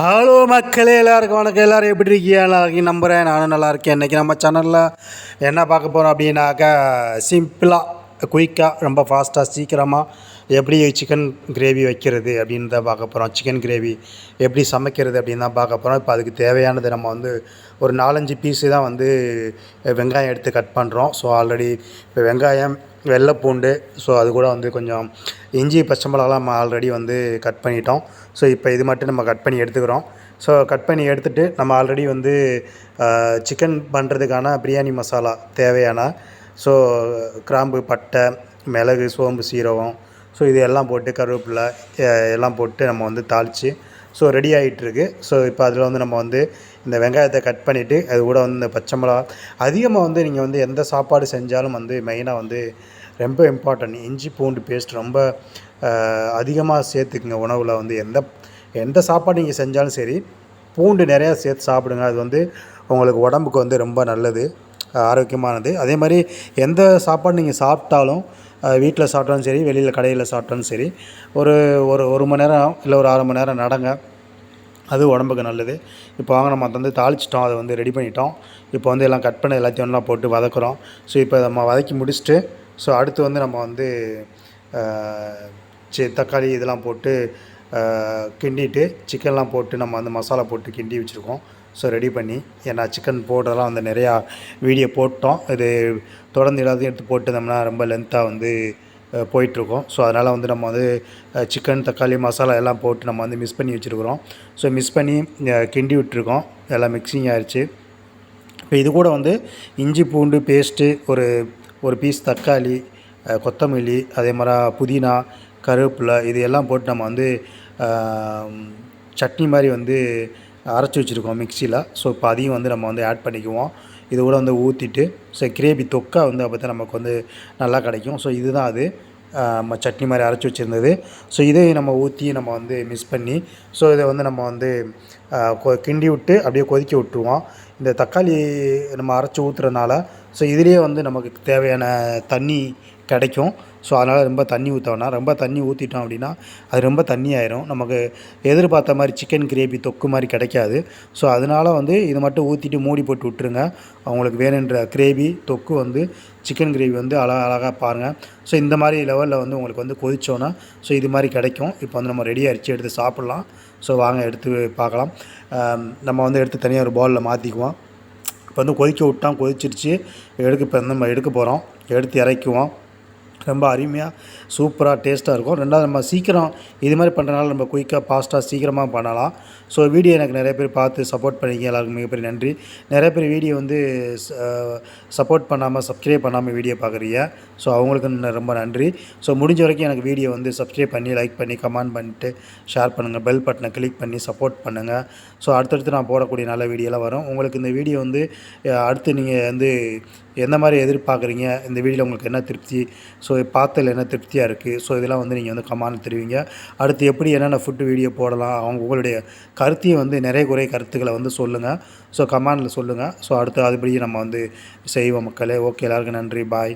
Hello மக்களே எல்லாருக்கும் வணக்கம். எல்லோரும் எப்படி இருக்கீங்க? நல்லா இருக்கீங்க நம்புகிறேன் நானும் நல்லா இருக்கேன். இன்றைக்கி நம்ம சேனலில் என்ன பார்க்க போகிறோம் அப்படின்னாக்கா சிம்பிளாக குயிக்காக ரொம்ப ஃபாஸ்ட்டாக சீக்கிரமாக எப்படி சிக்கன் கிரேவி வைக்கிறது அப்படின்னு தான் பார்க்க போகிறோம் சிக்கன் கிரேவி எப்படி சமைக்கிறது அப்படின்னு தான் பார்க்க போகிறோம் இப்போ அதுக்கு தேவையானது நம்ம வந்து ஒரு நாலஞ்சு பீஸு தான் வந்து வெங்காயம் எடுத்து கட் பண்ணுறோம் ஸோ ஆல்ரெடி இப்போ வெங்காயம் வெள்ளை பூண்டு ஸோ அது கூட வந்து கொஞ்சம் இஞ்சி பச்சை மிளகாலாம் நம்ம ஆல்ரெடி வந்து கட் பண்ணிட்டோம். ஸோ இப்போ இது மட்டும் நம்ம கட் பண்ணி எடுத்துக்கிறோம். ஸோ கட் பண்ணி எடுத்துகிட்டு நம்ம ஆல்ரெடி வந்து சிக்கன் பண்ணுறதுக்கான பிரியாணி மசாலா தேவையான ஸோ கிராம்பு பட்டை மிளகு சோம்பு சீரகம். ஸோ இது எல்லாம் போட்டு கருவேப்பிலை எல்லாம் போட்டு நம்ம வந்து தாளித்து ஸோ ரெடி ஆகிட்டுருக்கு ஸோ இப்போ அதில் வந்து நம்ம வந்து இந்த வெங்காயத்தை கட் பண்ணிவிட்டு அது கூட வந்து இந்த பச்சை மிளகா. அதிகமாக வந்து நீங்கள் வந்து எந்த சாப்பாடு செஞ்சாலும் வந்து மெயினாக வந்து ரொம்ப இம்பார்ட்டன்ட் இஞ்சி பூண்டு பேஸ்ட் ரொம்ப அதிகமாக சேர்த்துக்குங்க உணவில் வந்து. எந்த எந்த சாப்பாடு நீங்கள் செஞ்சாலும் சரி பூண்டு நிறையா சேர்த்து சாப்பிடுங்க. அது வந்து உங்களுக்கு உடம்புக்கு வந்து ரொம்ப நல்லது. ஆரோக்கியமானது. அதே மாதிரி எந்த சாப்பாடு நீங்கள் சாப்பிட்டாலும் வீட்டில் சாப்பிட்டாலும் சரி வெளியில் கடையில் சாப்பிட்டாலும் சரி ஒரு ஒரு ஒரு மணி நேரம் இல்லை ஒரு அரை மணி நேரம் நடங்க. அது உடம்புக்கு நல்லது. இப்போ வாங்க நம்ம வந்து தாளிச்சிட்டோம். அதை வந்து ரெடி பண்ணிட்டோம். இப்போ வந்து எல்லாம் கட் பண்ண எல்லாத்தையும் ஒன்றா போட்டு வதக்குறோம். ஸோ இப்போ நம்ம வதக்கி முடிச்சுட்டு ஸோ அடுத்து வந்து நம்ம வந்து சே தக்காளி இதெல்லாம் போட்டு கிண்டிட்டு சிக்கன்லாம் போட்டு நம்ம வந்து மசாலா போட்டு கிண்டி வச்சுருக்கோம். ஸோ ரெடி பண்ணி ஏன்னா சிக்கன் போடுறதெல்லாம் வந்து நிறையா வீடியோ போட்டோம். இது தொடர்ந்து எல்லாத்தையும் எடுத்து போட்டுருந்தோம்னா ரொம்ப லென்த்தாக வந்து போயிட்டுருக்கோம். ஸோ அதனால் வந்து நம்ம வந்து சிக்கன் தக்காளி மசாலா எல்லாம் போட்டு நம்ம வந்து மிஸ் பண்ணி வச்சுருக்குறோம். ஸோ மிஸ் பண்ணி கிண்டி விட்டுருக்கோம். எல்லாம் மிக்சிங் ஆயிடுச்சு இப்போ இது கூட வந்து இஞ்சி பூண்டு பேஸ்ட்டு ஒரு ஒரு பீஸ் தக்காளி கொத்தமல்லி அதே மாதிரி புதினா கருவேப்பிலை இது எல்லாம் போட்டு நம்ம வந்து சட்னி மாதிரி வந்து அரைச்சி வச்சுருக்கோம் மிக்சியில். ஸோ இப்போ அதையும் வந்து நம்ம வந்து ஆட் பண்ணிக்குவோம். இது கூட வந்து ஊற்றிட்டு ஸோ கிரேவி தொக்கா வந்து அப்போ தான் நமக்கு வந்து நல்லா கிடைக்கும். ஸோ இதுதான் அது. சட்னி மாதிரி அரைச்சி வச்சுருந்தது. ஸோ இதையும் நம்ம ஊற்றி நம்ம வந்து மிஸ் பண்ணி ஸோ இதை வந்து நம்ம வந்து கிண்டி விட்டு அப்படியே கொதிக்க விட்டுருவோம். இந்த தக்காளி நம்ம அரைச்சி ஊற்றுறதுனால ஸோ இதுலேயே வந்து நமக்கு தேவையான தண்ணி கிடைக்கும். ஸோ அதனால் ரொம்ப தண்ணி ஊற்றோன்னா ரொம்ப தண்ணி ஊற்றிட்டோம் அப்படின்னா அது ரொம்ப தண்ணி ஆயிரும் நமக்கு எதிர்பார்த்த மாதிரி சிக்கன் கிரேவி தொக்கு மாதிரி கிடைக்காது. ஸோ அதனால் வந்து இதை மட்டும் ஊற்றிட்டு மூடி போட்டு விட்டுருங்க. அவங்களுக்கு வேணுன்ற கிரேவி தொக்கு வந்து சிக்கன் கிரேவி வந்து அழகாக அழகாக பாருங்கள் ஸோ இந்த மாதிரி லெவலில் வந்து உங்களுக்கு வந்து கொதிச்சோன்னா ஸோ இது மாதிரி கிடைக்கும். இப்போ வந்து நம்ம ரெடி அரிச்சு எடுத்து சாப்பிட்லாம். ஸோ வாங்க எடுத்து பார்க்கலாம். நம்ம வந்து எடுத்து தனியாக ஒரு பவுலில் மாற்றிக்குவோம் இப்போ வந்து கொதிக்க விட்டான் கொதிச்சிருச்சு. எடுக்க இப்போ நம்ம எடுக்க போகிறோம் எடுத்து இறக்குவோம் ரொம்ப அருமையாக சூப்பராக டேஸ்ட்டாக இருக்கும். ரெண்டாவது நம்ம சீக்கிரம் இது மாதிரி பண்ணுறதுனால நம்ம குயிக்காக ஃபாஸ்ட்டாக சீக்கிரமாக பண்ணலாம். ஸோ வீடியோ எனக்கு நிறைய பேர் பார்த்து சப்போர்ட் பண்ணிக்க எல்லாருக்கும் மிகப்பெரிய நன்றி. நிறைய பேர் வீடியோ வந்து சப்போர்ட் பண்ணாமல் சப்ஸ்கிரைப் பண்ணாமல் வீடியோ பார்க்குறீங்க. ஸோ அவங்களுக்கு ரொம்ப நன்றி. ஸோ முடிஞ்ச வரைக்கும் எனக்கு வீடியோ வந்து சப்ஸ்கிரைப் பண்ணி லைக் பண்ணி கமெண்ட் பண்ணிட்டு ஷேர் பண்ணுங்கள் பெல் பட்டனை கிளிக் பண்ணி சப்போர்ட் பண்ணுங்கள் ஸோ அடுத்தடுத்து நான் போடக்கூடிய நல்ல வீடியோலாம் வரும். உங்களுக்கு இந்த வீடியோ வந்து அடுத்து நீங்கள் வந்து எந்த மாதிரி எதிர்பார்க்குறீங்க? இந்த வீடியோவில் உங்களுக்கு என்ன திருப்தி? ஸோ பார்த்ததில் என்ன திருப்தியாக இருக்குது ஸோ இதெல்லாம் வந்து நீங்கள் வந்து கமான்னு தெரிவிங்க. அடுத்து எப்படி என்னென்ன ஃபுட்டு வீடியோ போடலாம்? அவங்க உங்களுடைய கருத்தையும் வந்து நிறைய குறை கருத்துக்களை வந்து சொல்லுங்கள் ஸோ கமாண்டில் சொல்லுங்கள் ஸோ அடுத்து அதுபடி நம்ம வந்து செய்வோம் மக்களே. ஓகே எல்லாருக்கும் நன்றி. பாய்